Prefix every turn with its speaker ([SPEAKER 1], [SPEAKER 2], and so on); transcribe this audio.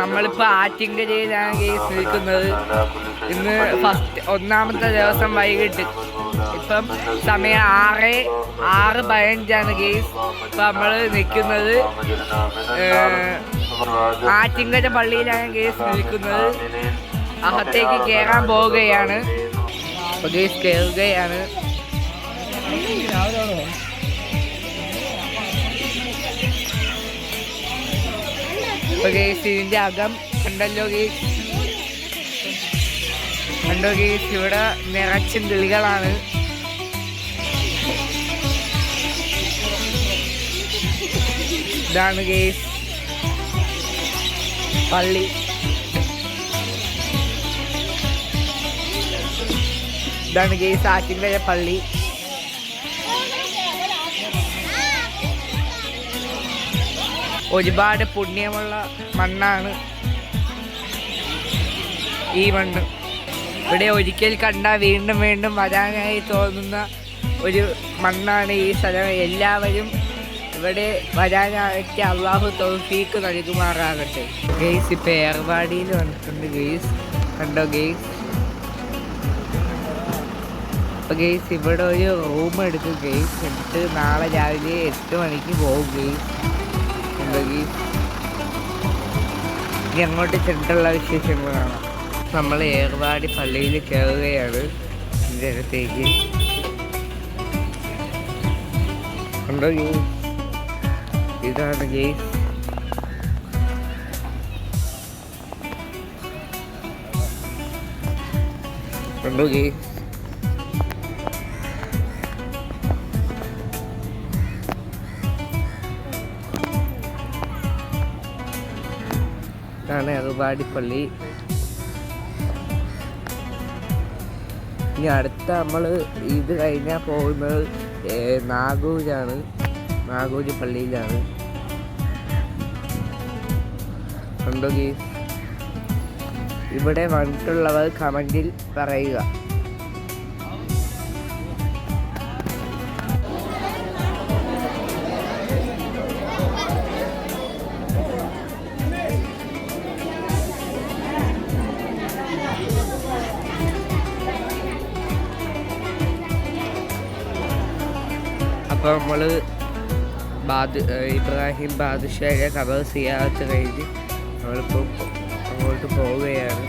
[SPEAKER 1] നമ്മളിപ്പോൾ ആറ്റിങ്കരയിലാണ് കേസ് നിൽക്കുന്നത്. ഇന്ന് ഫസ്റ്റ് ഒന്നാമത്തെ ദിവസം വൈകിട്ട്. ഇപ്പം സമയം ആറ് ആറ് പതിനഞ്ചാണ് കേസ്. ഇപ്പം നമ്മൾ നിൽക്കുന്നത് ആറ്റിങ്കര പള്ളിയിലാണ് കേസ് നിൽക്കുന്നത്. അകത്തേക്ക് കയറാൻ പോവുകയാണ്. അപ്പോൾ കേസ് കയറുകയാണ് അപ്പോൾ അകം കണ്ടല്ലോ ഗേസ് കണ്ടോ ഗേസ് ഇവിടെ നിറച്ചും കിളികളാണ്. ഇതാണ് ഗേസ് പള്ളി. ഇതാണ് ഗേസ് ആറ്റിന്റെ പള്ളി. ഒരുപാട് പുണ്യമുള്ള മണ്ണാണ് ഈ മണ്ണ്. ഇവിടെ ഒരിക്കൽ കണ്ട വീണ്ടും വീണ്ടും വരാനായി തോന്നുന്ന ഒരു മണ്ണാണ് ഈ സ്ഥലം. എല്ലാവരും ഇവിടെ വരാനായിട്ട് അള്ളാഹു തൗഫീക്ക് നൽകുമാറാകട്ടെ. ഗെയ്സ് ഇപ്പം ഏർവാടിയിൽ വന്നിട്ടുണ്ട് ഗെയ്സ് കണ്ടോ ഗെയ്സ് അപ്പോൾ ഗെയ്സ് ഇവിടെ ഒരു റൂം എടുക്കും ഗെയ്സ് എന്നിട്ട് നാളെ രാവിലെ എട്ട് മണിക്ക് പോകും ഗെയ്സ് ഗെയ്സ് ഇനി അങ്ങോട്ട് കാണാം. നമ്മൾ ഏർവാടി പള്ളിയിൽ കയറുകയാണ് ജനത്തേക്ക് ഉണ്ടോ ഇതാണ് ഗെയ്സ്. ഉണ്ടോ ഗെയ്സ്. ഇതാണ് ഏർവാടി പള്ളി ഇനി അടുത്ത നമ്മൾ ഇത് കഴിഞ്ഞാൽ പോകുന്നത് നാഗൂരാണ്. നാഗൂര് പള്ളിയിലാണ് ഗീസ്? ഇവിടെ വന്നിട്ടുള്ളവർ കമന്റിൽ പറയുക. അപ്പോൾ നമ്മൾ ബാദ് ഇബ്രാഹിം ബാദുഷായെ കവർ ചെയ്യാത്ത കഴിഞ്ഞ് നമ്മളിപ്പോൾ അങ്ങോട്ട് പോവുകയാണ്.